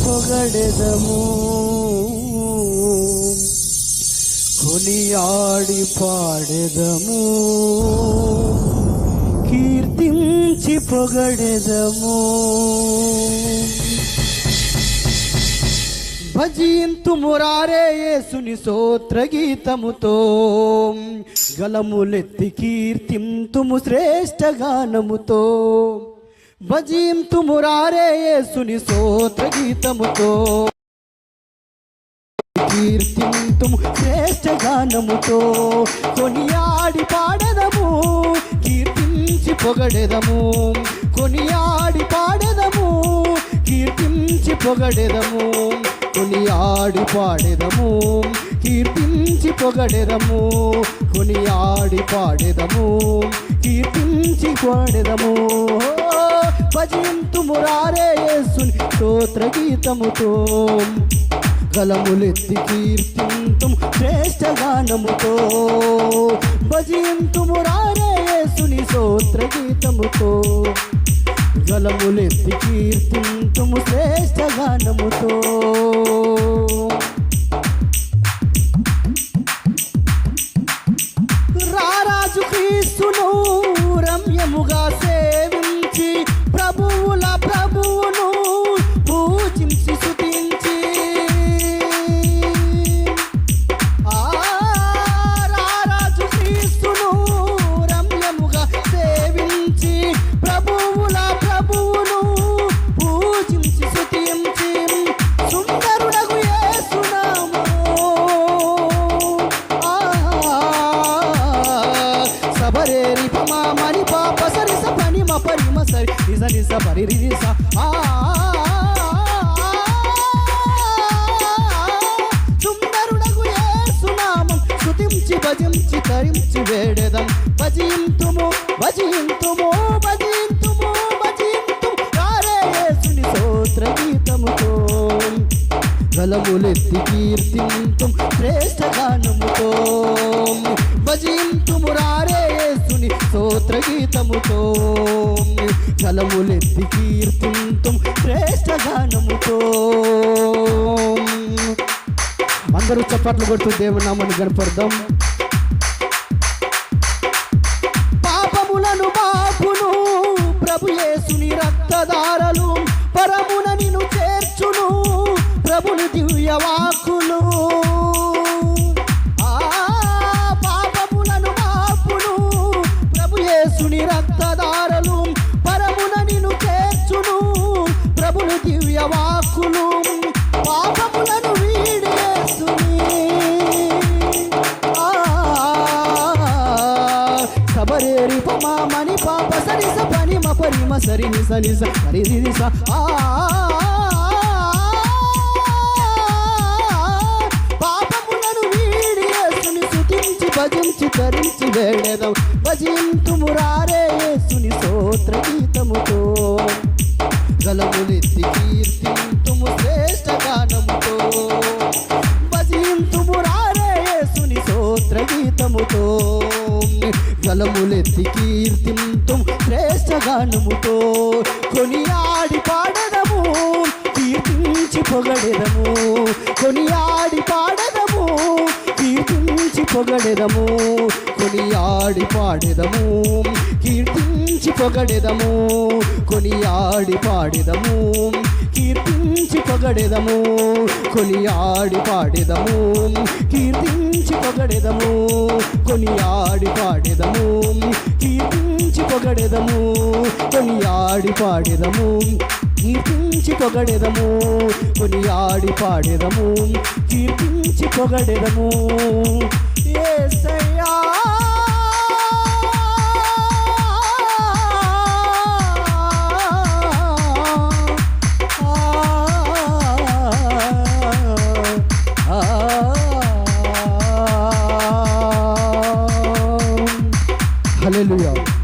పొగడెదము. కొనియాడి పాడెదము. కీర్తించి పొగడెదము. భజింతు మురారే యేసుని సోత్ర గీతముతో గలములెత్తి కీర్తింతుము శ్రేష్ఠ గానముతో. భజింతు మురారే యేసుని స్తోత్ర గీతముతో. కీర్తింతుము శ్రేష్ఠ గానముతో. కొనియాడి పాడదము కీర్తించి పొగడెదము. కొనియాడి పాడదము కీర్తించి పొగడెదము. కొనియాడి పాడెదము కీర్తించి పొగడెదము. కొనియాడి పాడెదము కీర్తించి పాడెదము. భజింతు మురారే యేసుని స్తోత్ర గీతముతో గలములెత్తి కీర్తింతుం శ్రేష్ఠ గానముతో భజింతు మురారే యేసుని స్తోత్ర గీతముతో గలములెత్తి కీర్తింతుము శ్రేష్ఠ గానముతో సబరేరి పమా మని పాప సరి స పని మ పరి మ సరి నిజ నిజ పరి రి స ఆ సుందరుడగు యేసునామం స్తుతించి భజించి తరించి వేడెదం. భజింతుము భజింతుము భజింతుము భజింతుము. రారే యేసుని స్తోత్ర గీతముతో. గలములెత్తి కీర్తింతుం శ్రేష్ఠ గానముతో. గానముతో గలములెత్తి కీర్తింతుం శ్రేష్ట గానముతో అందరూ చప్పట్లు కొడుతూ దేవుని నామని గనపడదాం పాపములను బాపును ప్రభు యేసుని రక్తదారలు పరమున నిన్ను చేర్చును. ప్రభుని దివ్యవా సబరేరి పమా మని పాప సరి స పని మ పరి మ సరి ని స ని స సరి రి రి స ఆ పాపములను వీడి యేసుని స్తుతించి భజించి తరించి వేడెదం భజింతు మురారే యేసుని స్తోత్ర గీతముతో గలములెత్తి కీర్తింతుము శ్రేష్ఠ గానముతో భజింతుము రారే యేసుని స్తోత్ర గీతముతో గలములెత్తి కీర్తింతుం శ్రేష్ఠ గానముతో కొనియాడి పాడదము కీర్తించి పొగడెదము. కొనియాడి పాడదము కీర్తించి పొగడెదము. కొనియాడి పాడెదము కీర్తించి పొగడెదము. కొనియాడి పాడెదము కీర్తించి పొగడెదము కొనియాడి పాడెదము కీర్తించి పొగడెదము కొనియాడి పాడెదము కీర్తించి పొగడెదము కొనియాడి పాడెదము కీర్తించి పొగడెదము కొనియాడి పాడెదము కీర్తించి పొగడెదము. యేసయ్యా Hallelujah.